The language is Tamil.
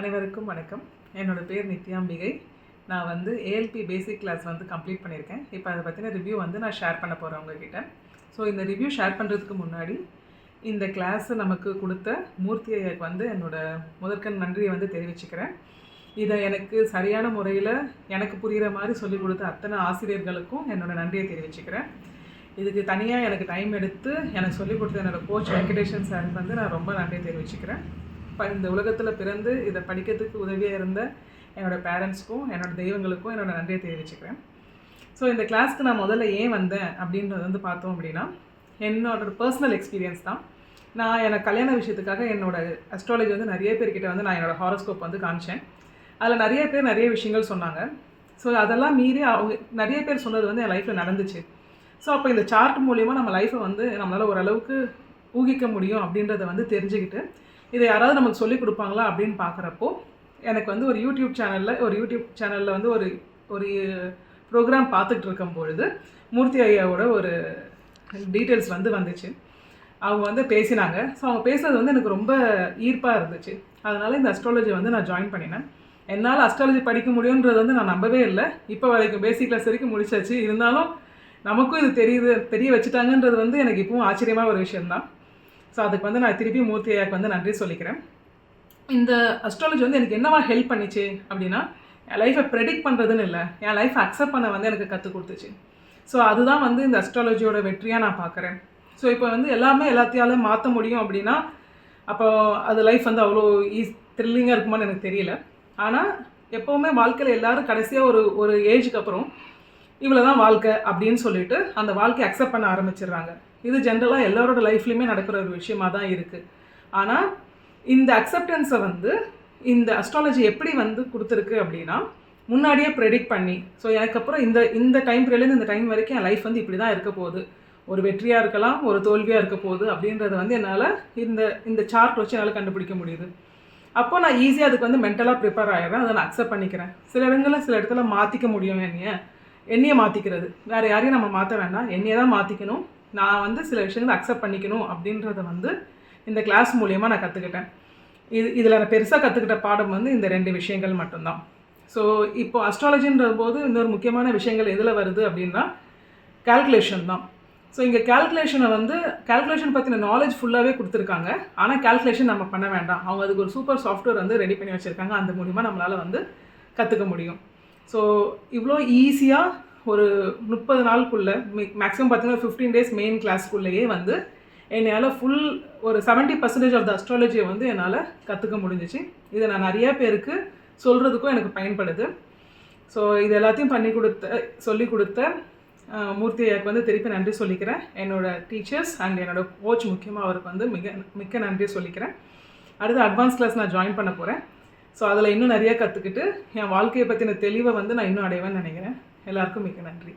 அனைவருக்கும் வணக்கம். என்னோடய பேர் நித்யாம்பிகை. நான் வந்து ஏஎல்பி பேசிக் கிளாஸ் வந்து கம்ப்ளீட் பண்ணியிருக்கேன். இப்போ அதை பற்றின ரிவ்யூ வந்து நான் ஷேர் பண்ண போகிறேன் உங்ககிட்ட. ஸோ இந்த ரிவ்யூ ஷேர் பண்ணுறதுக்கு முன்னாடி இந்த கிளாஸை நமக்கு கொடுத்த மூர்த்தி ஐயாக்கு வந்து என்னோட முதற்கண் நன்றியை வந்து தெரிவிச்சுக்கிறேன். இதை எனக்கு சரியான முறையில் எனக்கு புரிகிற மாதிரி சொல்லிக் கொடுத்த அத்தனை ஆசிரியர்களுக்கும் என்னோடய நன்றியை தெரிவிச்சுக்கிறேன். இதுக்கு தனியாக எனக்கு டைம் எடுத்து எனக்கு சொல்லிக் கொடுத்த என்னோடய கோச் வெங்கடேஷன் சார் வந்து நான் ரொம்ப நன்றியை தெரிவிச்சுக்கிறேன். இப்போ இந்த உலகத்தில் பிறந்து இதை படிக்கிறதுக்கு உதவியாக இருந்த என்னோட பேரண்ட்ஸ்க்கும் என்னோட தெய்வங்களுக்கும் என்னோட நன்றியை தெரிவிச்சுக்கிறேன். ஸோ இந்த கிளாஸ்க்கு நான் முதல்ல ஏன் வந்தேன் அப்படின்றது வந்து பார்த்தோம் அப்படின்னா என்னோட பர்சனல் எக்ஸ்பீரியன்ஸ் தான். நான் எனக்கு கல்யாண விஷயத்துக்காக என்னோட அஸ்ட்ராலஜி வந்து நிறைய பேர்கிட்ட வந்து நான் என்னோட ஹாரோஸ்கோப் வந்து காமிச்சேன். அதில் நிறைய பேர் நிறைய விஷயங்கள் சொன்னாங்க. ஸோ அதெல்லாம் மீறி அவங்க நிறைய பேர் சொன்னது வந்து என் லைஃப்பில் நடந்துச்சு. ஸோ அப்போ இந்த சார்ட் மூலிமா நம்ம லைஃப்பை வந்து நம்மளால் ஓரளவுக்கு ஊகிக்க முடியும் அப்படின்றத வந்து தெரிஞ்சுக்கிட்டு இதை யாராவது நமக்கு சொல்லிக் கொடுப்பாங்களா அப்படின்னு பார்க்குறப்போ எனக்கு வந்து ஒரு யூடியூப் சேனலில் ஒரு யூடியூப் சேனலில் வந்து ஒரு ஒரு ப்ரோக்ராம் பார்த்துட்டு இருக்கும் பொழுது மூர்த்தி ஐயாவோட ஒரு டீட்டெயில்ஸ் வந்து வந்துச்சு. அவங்க வந்து பேசினாங்க. ஸோ அவங்க பேசுனது வந்து எனக்கு ரொம்ப ஈர்ப்பாக இருந்துச்சு. அதனால் இந்த அஸ்ட்ராலஜி வந்து நான் ஜாயின் பண்ணினேன். என்னால் அஸ்ட்ராலஜி படிக்க முடியுன்றது வந்து நான் நம்பவே இல்லை. இப்போ வரைக்கும் பேசிக் கிளாஸ் வரைக்கும் முடிச்சாச்சு. இருந்தாலும் நமக்கும் இது தெரியுது தெரிய வச்சுட்டாங்கன்றது வந்து எனக்கு இப்பவும் ஆச்சரியமான ஒரு விஷயம்தான். ஸோ அதுக்கு வந்து நான் திருப்பி மூர்த்தி ஐயாக்கு வந்து நன்றி சொல்லிக்கிறேன். இந்த அஸ்ட்ராலஜி வந்து எனக்கு என்னவா ஹெல்ப் பண்ணிச்சு அப்படின்னா என் லைஃப்பை ப்ரெடிக்ட் பண்ணுறதுன்னு இல்லை. என் லைஃப் அக்செப்ட் பண்ண வந்து எனக்கு கற்றுக் கொடுத்துச்சு. ஸோ அதுதான் வந்து இந்த அஸ்ட்ராலஜியோட வெற்றியாக நான் பார்க்குறேன் ஸோ இப்போ வந்து எல்லாமே எல்லாத்தையாலும் மாற்ற முடியும் அப்படின்னா அப்போ அது லைஃப் வந்து அவ்வளோ ஈஸ் த்ரில்லிங்காக இருக்குமான்னு எனக்கு தெரியல. ஆனால் எப்போவுமே வாழ்க்கையில் எல்லோரும் கடைசியாக ஒரு ஒரு ஏஜுக்கு அப்புறம் இவ்வளோ தான் வாழ்க்கை அப்படின்னு சொல்லிட்டு அந்த வாழ்க்கையை அக்செப்ட் பண்ண ஆரம்பிச்சிடுறாங்க. இது ஜென்ரலாக எல்லாரோட லைஃப்லையுமே நடக்கிற ஒரு விஷயமா தான் இருக்குது ஆனால் இந்த அக்செப்டன்ஸை வந்து இந்த அஸ்ட்ராலஜி எப்படி வந்து கொடுத்துருக்கு அப்படின்னா முன்னாடியே ப்ரெடிக்ட் பண்ணி ஸோ எனக்கு அப்புறம் இந்த இந்த டைம் பீரியட்லேருந்து இந்த டைம் வரைக்கும் என் லைஃப் வந்து இப்படி தான் இருக்க போகுது. ஒரு வெற்றியாக இருக்கலாம் ஒரு தோல்வியாக இருக்க போகுது அப்படின்றத வந்து என்னால் இந்த இந்த சார்ட் வச்சு என்னால் கண்டுபிடிக்க முடியுது. அப்போ நான் ஈஸியாக அதுக்கு வந்து மென்டலாக ப்ரிப்பேர் ஆகிடுறேன் அதை நான் அக்செப்ட் பண்ணிக்கிறேன். சில இடங்களில் சில இடத்துல மாற்றிக்க முடியும் என்னைய. என்னையை மாற்றிக்கிறது வேறு யாரையும் நம்ம மாற்ற வேண்டாம். என்னையை தான் மாற்றிக்கணும் நான் வந்து சில விஷயங்களை அக்செப்ட் பண்ணிக்கணும் அப்படின்றத வந்து இந்த கிளாஸ் மூலயமா நான் கற்றுக்கிட்டேன் இது இதில் நான் பெருசாக கற்றுக்கிட்ட பாடம் வந்து இந்த ரெண்டு விஷயங்கள் மட்டும்தான். ஸோ இப்போ அஸ்ட்ராலஜின்ற போது இன்னொரு முக்கியமான விஷயங்கள் எதில் வருது அப்படின்னா கால்குலேஷன் தான். ஸோ இங்கே கால்குலேஷனை வந்து கால்குலேஷன் பற்றின நாலேஜ் ஃபுல்லாகவே கொடுத்துருக்காங்க. ஆனால் கால்குலேஷன் நம்ம பண்ண வேண்டாம். அவங்க அதுக்கு ஒரு சூப்பர் சாஃப்ட்வேர் வந்து ரெடி பண்ணி வச்சுருக்காங்க. அந்த மூலிமா நம்மளால் வந்து கற்றுக்க முடியும். ஸோ இவ்வளோ ஈஸியாக ஒரு முப்பது நாளுக்குள்ளே மேக்ஸிமம் பார்த்தீங்கன்னா ஃபிஃப்டீன் டேஸ் மெயின் கிளாஸ்க்குள்ளேயே வந்து என்னால் ஃபுல் ஒரு செவன்ட்டி பர்சன்டேஜ் ஆஃப் த அஸ்ட்ராலஜியை வந்து என்னால் கற்றுக்க முடிஞ்சிச்சு. இதை நான் நிறைய பேருக்கு சொல்கிறதுக்கும் எனக்கு பயன்படுது. ஸோ இது எல்லாத்தையும் பண்ணி கொடுத்த சொல்லி கொடுத்த மூர்த்தி ஐயாக்கு வந்து திருப்பி நன்றி சொல்லிக்கிறேன். என்னோடய டீச்சர்ஸ் அண்ட் என்னோடய கோச் முக்கியமாக அவருக்கு வந்து மிக மிக்க நன்றி சொல்லிக்கிறேன். அடுத்து அட்வான்ஸ் கிளாஸ் நான் ஜாயின் பண்ண போகிறேன் ஸோ அதில் இன்னும் நிறையா கற்றுக்கிட்டு என் வாழ்க்கையை பற்றின தெளிவை வந்து நான் இன்னும் அடைவேன்னு நினைக்கிறேன். எல்லாருக்கும் மிக்க நன்றி.